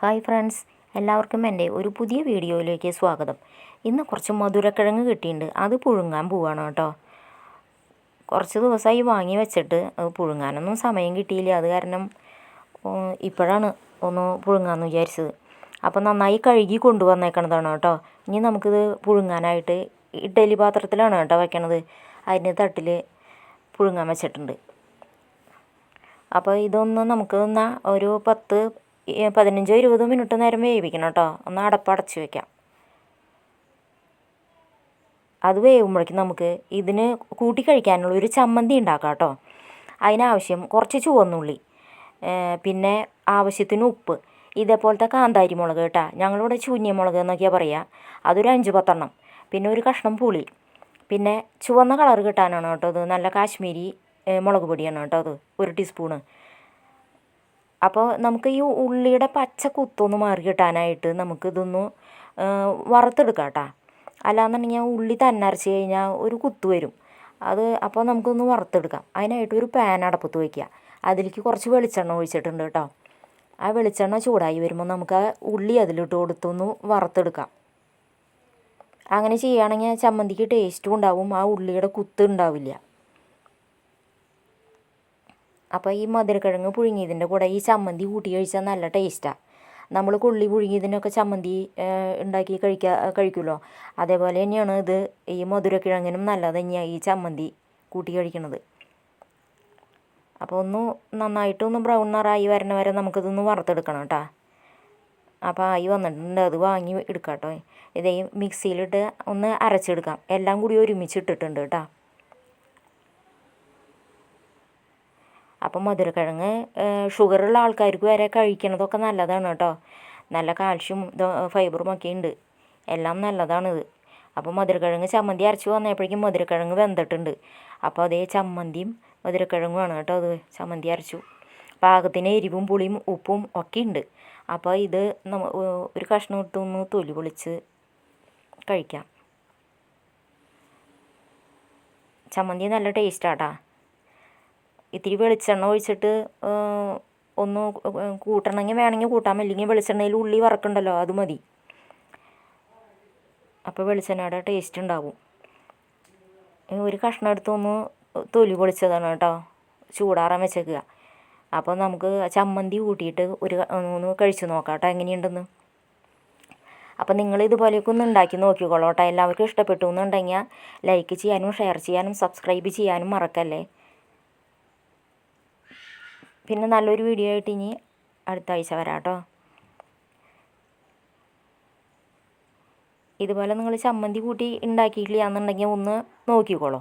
Hi friends എല്ലാവർക്കും എന്റെ ഒരു പുതിയ വീഡിയോയിലേക്ക് സ്വാഗതം. ഇന്ന് കുറച്ച് മധുരക്കിഴങ്ങ് കിട്ടിയിട്ടുണ്ട്. അത് പുഴുങ്ങാൻ പോവാണ് കേട്ടോ. കുറച്ച് ദിവസമായി വാങ്ങി വെച്ചിട്ട് പുഴുങ്ങാനൊന്നും സമയം കിട്ടിയില്ല. അത് കാരണം ഇപ്പോഴാണ് ഒന്ന് പുഴുങ്ങാമെന്ന് വിചാരിച്ചത്. അപ്പോൾ നന്നായി കഴുകി കൊണ്ടുവന്നേക്കണതാണ് കേട്ടോ. ഇനി നമുക്കിത് പുഴുങ്ങാനായിട്ട് ഇഡ്ഡലി പാത്രത്തിലാണ് കേട്ടോ വെക്കണത്. അതിന്റെ തട്ടിൽ പുഴുങ്ങാൻ വെച്ചിട്ടുണ്ട്. അപ്പോൾ ഇതൊന്ന് നമുക്ക് എന്നാൽ ഒരു പത്ത് പതിനഞ്ചോ ഇരുപതോ മിനിറ്റ് നേരം വേവിക്കണം കേട്ടോ. ഒന്ന് അടപ്പടച്ച് വെക്കാം. അത് വേവുമ്പോഴേക്കും നമുക്ക് ഇതിന് കൂട്ടി കഴിക്കാനുള്ള ഒരു ചമ്മന്തി ഉണ്ടാക്കാം കേട്ടോ. അതിനാവശ്യം കുറച്ച് ചുവന്നുള്ളി പിന്നെ ആവശ്യത്തിന് ഉപ്പ് ഇതേപോലത്തെ കാന്താരി മുളക് കേട്ടോ. ഞങ്ങളിവിടെ ചൂന്യ മുളക് എന്നൊക്കെയാണ് പറയുക അതൊരു അഞ്ച് പത്തെണ്ണം. പിന്നെ ഒരു കഷ്ണം പുളി. പിന്നെ ചുവന്ന കളർ കിട്ടാനാണ് കേട്ടോ അത് നല്ല കാശ്മീരി മുളക് പൊടിയാണ് കേട്ടോ അത് ഒരു ടീസ്പൂണ്. അപ്പോൾ നമുക്ക് ഈ ഉള്ളിയുടെ പച്ച കുത്തൊന്ന് മാറി കിട്ടാനായിട്ട് നമുക്കിതൊന്ന് വറുത്തെടുക്കാം കേട്ടോ. അല്ലാന്നുണ്ടെങ്കിൽ ഉള്ളി തന്നെ അരച്ച് കഴിഞ്ഞാൽ ഒരു കുത്ത് വരും. അത് അപ്പോൾ നമുക്കൊന്ന് വറുത്തെടുക്കാം. അതിനായിട്ട് ഒരു പാൻ അടപ്പത്ത് വയ്ക്കുക അതിലേക്ക് കുറച്ച് വെളിച്ചെണ്ണ ഒഴിച്ചിട്ടുണ്ട് കേട്ടോ. ആ വെളിച്ചെണ്ണ ചൂടായി വരുമ്പോൾ നമുക്ക് ആ ഉള്ളി അതിലിട്ട് കൊടുത്തൊന്ന് വറുത്തെടുക്കാം. അങ്ങനെ ചെയ്യുകയാണെങ്കിൽ ചമ്മന്തിക്ക് ടേസ്റ്റും ഉണ്ടാവും. ആ ഉള്ളിയുടെ കുത്ത് ഉണ്ടാവില്ല. അപ്പോൾ ഈ മധുരക്കിഴങ്ങ് പുഴുങ്ങിയതിന്റെ കൂടെ ഈ ചമ്മന്തി കൂട്ടി കഴിച്ചാൽ നല്ല ടേസ്റ്റാണ് നമ്മൾ കൊള്ളി പുഴുങ്ങിയതിനൊക്കെ ചമ്മന്തി ഉണ്ടാക്കി കഴിക്കുക കഴിക്കുമല്ലോ അതേപോലെ തന്നെയാണ് ഇത് ഈ മധുരക്കിഴങ്ങിനും നല്ലത് തന്നെയാണ് ഈ ചമ്മന്തി കൂട്ടി കഴിക്കുന്നത് അപ്പോൾ ഒന്ന് നന്നായിട്ടൊന്ന് ബ്രൗൺ നിറായി വരണ വരെ നമുക്കിതൊന്ന് വറുത്തെടുക്കണം കേട്ടോ അപ്പോൾ ആയി വന്നിട്ടുണ്ട്. അത് വാങ്ങി എടുക്കാം കേട്ടോ ഇതേ മിക്സിയിലിട്ട് ഒന്ന് അരച്ചെടുക്കാം. എല്ലാം കൂടി ഒരുമിച്ച് ഇട്ടിട്ടുണ്ട് കേട്ടോ അപ്പം മധുരക്കിഴങ്ങ് ഷുഗറുള്ള ആൾക്കാർക്ക് വരെ കഴിക്കണതൊക്കെ നല്ലതാണ് കേട്ടോ. നല്ല കാൽഷ്യം ഫൈബറും ഒക്കെ ഉണ്ട്. എല്ലാം നല്ലതാണിത്. അപ്പോൾ മധുരക്കിഴങ്ങ് ചമ്മന്തി അരച്ച് വന്നപ്പോഴേക്കും മധുരക്കിഴങ്ങ് വെന്തിട്ടുണ്ട്. അപ്പോൾ അതേ ചമ്മന്തിയും മധുരക്കിഴങ്ങുമാണ് കേട്ടോ അത് ചമ്മന്തി അരച്ചു. പാകത്തിന് എരിവും പുളിയും ഉപ്പും ഒക്കെ ഉണ്ട്. അപ്പോൾ ഇത് നമ്മ ഒരു കഷ്ണം ഇട്ടൊന്ന് തൊലി പൊളിച്ച് കഴിക്കാം. ചമ്മന്തി നല്ല ടേസ്റ്റാട്ടാ ഇത്തിരി വെളിച്ചെണ്ണ ഒഴിച്ചിട്ട് ഒന്ന് കൂട്ടണമെങ്കിൽ വേണമെങ്കിൽ കൂട്ടാം. അല്ലെങ്കിൽ വെളിച്ചെണ്ണയിൽ ഉള്ളി വറക്കണ്ടല്ലോ അത് മതി. അപ്പോൾ വെളിച്ചെണ്ണയുടെ ടേസ്റ്റ് ഉണ്ടാവും. ഒരു കഷ്ണം എടുത്തൊന്ന് തൊലി പൊളിച്ചതാണ് കേട്ടോ. ചൂടാറാൻ വെച്ചേക്കുക. അപ്പോൾ നമുക്ക് ചമ്മന്തി കൂട്ടിയിട്ട് ഒരു ഒന്ന് കഴിച്ചു നോക്കാം കേട്ടോ എങ്ങനെയുണ്ടെന്ന്. അപ്പം നിങ്ങൾ ഇതുപോലെയൊക്കെ ഒന്ന് ഉണ്ടാക്കി നോക്കിക്കോളൂ കേട്ടോ. എല്ലാവർക്കും ഇഷ്ടപ്പെട്ടു എന്നുണ്ടെങ്കിൽ ലൈക്ക് ചെയ്യാനും ഷെയർ ചെയ്യാനും സബ്സ്ക്രൈബ് ചെയ്യാനും മറക്കല്ലേ? പിന്നെ നല്ലൊരു വീഡിയോ ആയിട്ട് ഇനി അടുത്ത ആഴ്ച വരാം കേട്ടോ ഇതുപോലെ നിങ്ങൾ ചമ്മന്തി കൂട്ടി ഉണ്ടാക്കിയിട്ടില്ല എന്നുണ്ടെങ്കിൽ ഒന്ന് നോക്കിക്കോളൂ.